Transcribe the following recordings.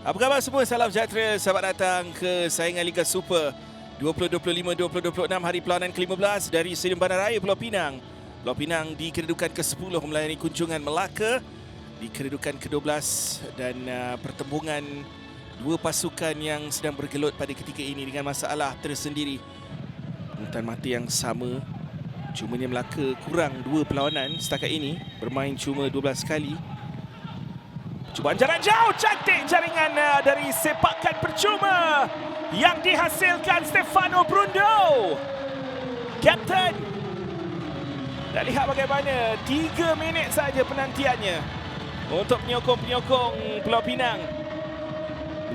Apa khabar semua? Salam sejahtera. Selamat datang ke saingan Liga Super 2025-2026 hari pelawanan ke-15 dari Stadium Bandaraya Pulau Pinang. Pulau Pinang di kedudukan ke-10 melayani kunjungan Melaka di kedudukan ke-12 dan uh, pertembungan dua pasukan yang sedang bergelut pada ketika ini dengan masalah tersendiri. Pungutan mata yang sama. Cumanya Melaka kurang dua perlawanan setakat ini. Bermain cuma 12 kali. Cubaan jarak jauh, cantik jaringan uh, dari sepakan percuma yang dihasilkan Stefano Brundo. Kapten. Dah lihat bagaimana 3 minit saja penantiannya untuk penyokong-penyokong Pulau Pinang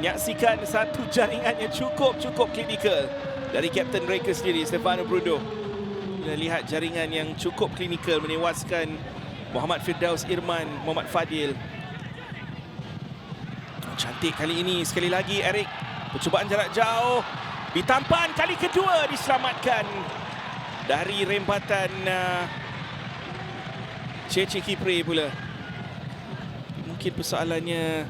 menyaksikan satu jaringan yang cukup-cukup klinikal dari kapten mereka sendiri Stefano Brundo. Kita lihat jaringan yang cukup klinikal menewaskan Muhammad Firdaus Irman, Muhammad Fadil, Cantik kali ini sekali lagi Eric. Percubaan jarak jauh. Ditampan kali kedua diselamatkan dari rembatan uh, Cece Kipre pula. Mungkin persoalannya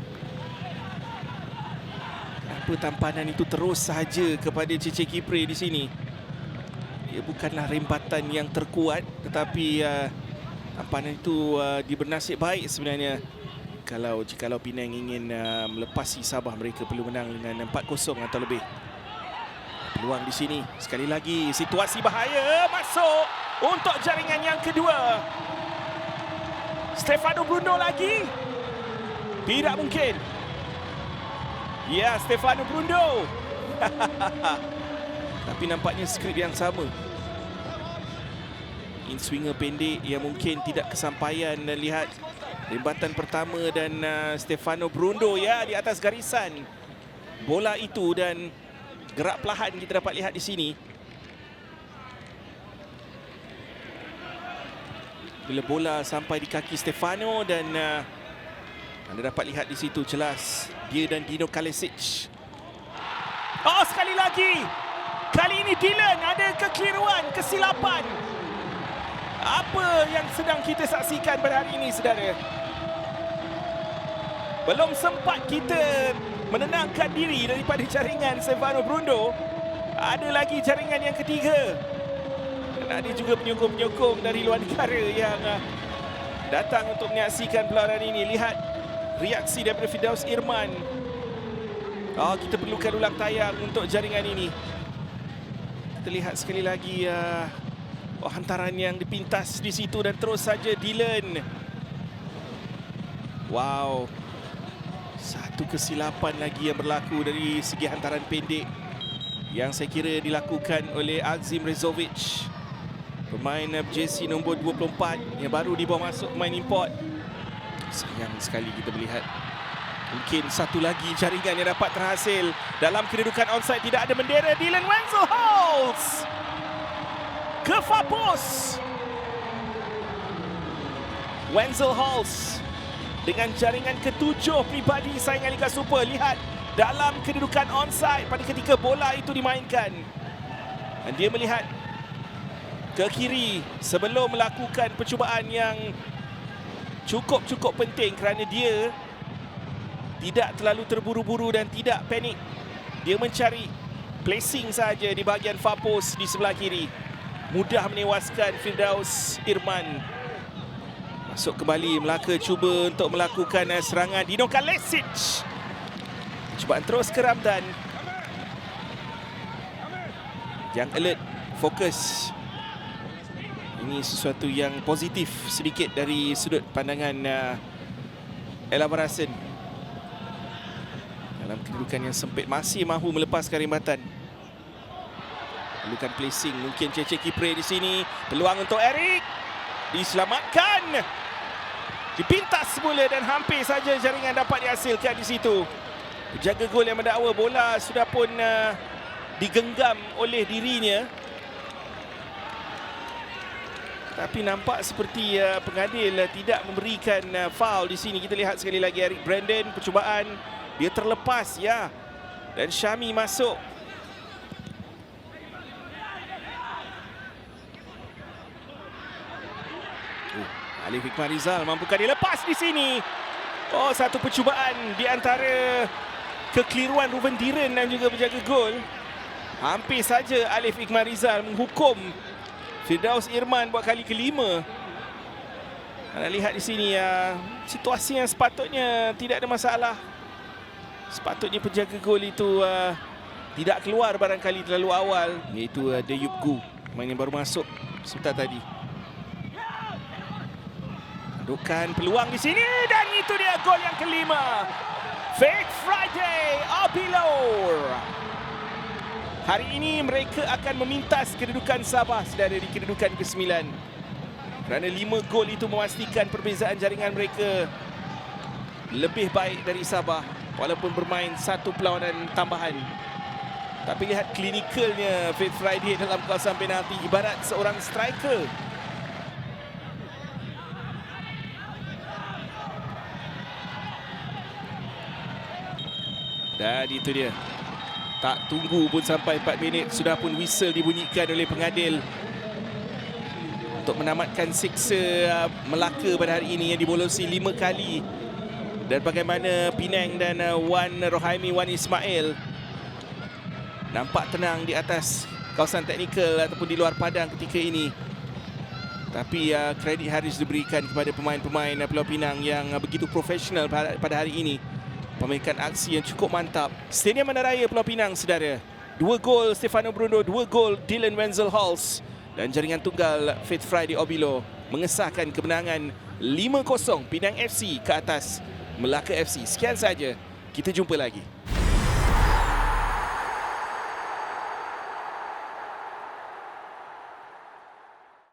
apa tampanan itu terus saja kepada Cece Kipre di sini. Ia bukanlah rembatan yang terkuat tetapi uh, tampanan itu uh, dibernasib baik sebenarnya kalau jikalau Penang ingin uh, melepasi Sabah mereka perlu menang dengan 4-0 atau lebih. Peluang di sini sekali lagi situasi bahaya masuk untuk jaringan yang kedua. Stefano Bruno lagi. Tidak mungkin. Ya, Stefano Bruno. Tapi nampaknya skrip yang sama. In swinger pendek yang mungkin tidak kesampaian dan lihat Rembatan pertama dan uh, Stefano Brundo ya di atas garisan bola itu dan gerak perlahan kita dapat lihat di sini. Bila bola sampai di kaki Stefano dan uh, anda dapat lihat di situ jelas dia dan Dino Kalesic. Oh sekali lagi. Kali ini Dylan ada kekeliruan, kesilapan. Apa yang sedang kita saksikan pada hari ini, saudara? Belum sempat kita menenangkan diri daripada jaringan Stefano Brundo. Ada lagi jaringan yang ketiga. Dan ada juga penyokong-penyokong dari luar negara yang uh, datang untuk menyaksikan pelawanan ini. Lihat reaksi daripada Fidaus Irman. Oh, kita perlukan ulang tayang untuk jaringan ini. Kita lihat sekali lagi uh, oh, hantaran yang dipintas di situ dan terus saja Dylan. Wow. Satu kesilapan lagi yang berlaku dari segi hantaran pendek yang saya kira dilakukan oleh Azim Rezovic. Pemain JC nombor 24 yang baru dibawa masuk pemain import. Sayang sekali kita melihat Mungkin satu lagi jaringan yang dapat terhasil dalam kedudukan onside tidak ada bendera Dylan Wenzel Holtz ke Fapos. Wenzel Halls dengan jaringan ketujuh pribadi saingan Liga Super. Lihat dalam kedudukan onside pada ketika bola itu dimainkan. Dan dia melihat ke kiri sebelum melakukan percubaan yang cukup-cukup penting kerana dia tidak terlalu terburu-buru dan tidak panik. Dia mencari placing saja di bahagian far post di sebelah kiri mudah menewaskan Firdaus Irman. Masuk kembali Melaka cuba untuk melakukan eh, serangan Dino Kalesic. Cubaan terus ke Ramdan. Yang alert, fokus. Ini sesuatu yang positif sedikit dari sudut pandangan uh, Ella Barasen. Dalam kedudukan yang sempit masih mahu melepaskan rimatan. Perlukan placing. Mungkin Cece Kipre di sini. Peluang untuk Eric. Diselamatkan. Dipintas semula dan hampir saja jaringan dapat dihasilkan di situ. Jaga gol yang mendakwa bola sudah pun uh, digenggam oleh dirinya. Tapi nampak seperti uh, pengadil uh, tidak memberikan uh, foul di sini. Kita lihat sekali lagi Eric Brandon percubaan. Dia terlepas ya. Dan Syami masuk Alif Hikmah Rizal mampukah dia lepas di sini. Oh, satu percubaan di antara kekeliruan Ruben Diren dan juga penjaga gol. Hampir saja Alif Iqmal Rizal menghukum Firdaus Irman buat kali kelima. Anda lihat di sini ya, situasi yang sepatutnya tidak ada masalah. Sepatutnya penjaga gol itu uh, tidak keluar barangkali terlalu awal iaitu uh, Deyup Gu main yang baru masuk sebentar tadi. Adukan peluang di sini dan itu dia gol yang kelima. Fake Friday Abilor. Hari ini mereka akan memintas kedudukan Sabah sedara di kedudukan ke-9. Kerana lima gol itu memastikan perbezaan jaringan mereka lebih baik dari Sabah walaupun bermain satu perlawanan tambahan. Tapi lihat klinikalnya Faith Friday dalam kawasan penalti ibarat seorang striker. Dan itu dia. Tak tunggu pun sampai 4 minit sudah pun whistle dibunyikan oleh pengadil untuk menamatkan siksa uh, Melaka pada hari ini yang dibolosi 5 kali. Dan bagaimana Penang dan uh, Wan Rohaimi Wan Ismail nampak tenang di atas kawasan teknikal ataupun di luar padang ketika ini. Tapi uh, kredit harus diberikan kepada pemain-pemain Pulau Pinang yang begitu profesional pada hari ini pemilikan aksi yang cukup mantap Stadium Mandaraya Pulau Pinang sedara dua gol Stefano Bruno dua gol Dylan Wenzel Halls dan jaringan tunggal Faith Friday Obilo mengesahkan kemenangan 5-0 Pinang FC ke atas Melaka FC. Sekian saja. Kita jumpa lagi.